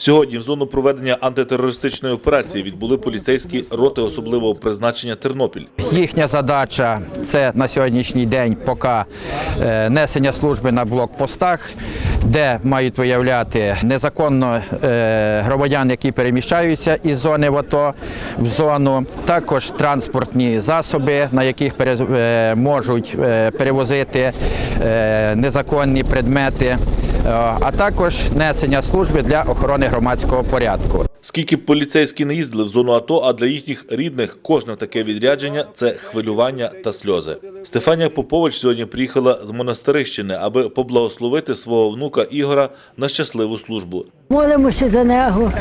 Сьогодні в зону проведення антитерористичної операції відбули поліцейські роти особливого призначення Тернопіль. Їхня задача це на сьогоднішній день поки е, несення служби на блокпостах, де мають виявляти незаконно е, громадян, які переміщаються із зони в АТО в зону, також транспортні засоби, на яких е, можуть перевозити незаконні предмети, а також несення служби для охорони громадського порядку. Скільки б поліцейські не їздили в зону АТО, а для їхніх рідних кожне таке відрядження це хвилювання та сльози. Стефанія Попович сьогодні приїхала з монастирищини, аби поблагословити свого внука Ігора на щасливу службу. Молимося за нього,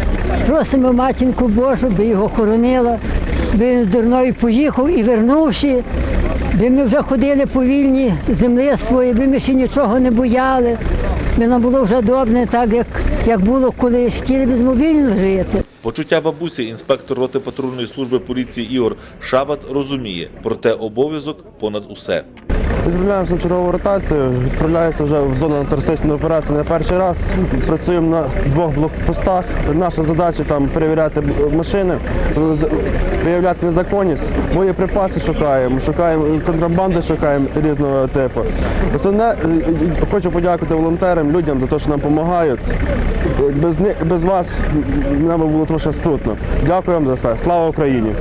просимо матінку Божу, би його хоронила, би він з дурною поїхав і вернувши, би ми вже ходили по вільні землі свої, би ми ще нічого не бояли. Би було вже добре, так як, як було колись, хотіли б мобільного жити. Почуття бабусі інспектор роти патрульної служби поліції Ігор Шабат розуміє, проте обов'язок понад усе. Відправляємося на чергову ротацію, відправляємося вже в зону антитерористичної операції не перший раз. Працюємо на двох блокпостах. Наша задача там перевіряти машини, виявляти незаконність, боєприпаси шукаємо, шукаємо контрабанди, шукаємо різного типу. Основне, е, е, хочу подякувати волонтерам, людям за те, що нам допомагають. Без без вас нам було трошки скрутно. Дякую вам за все. Слава Україні!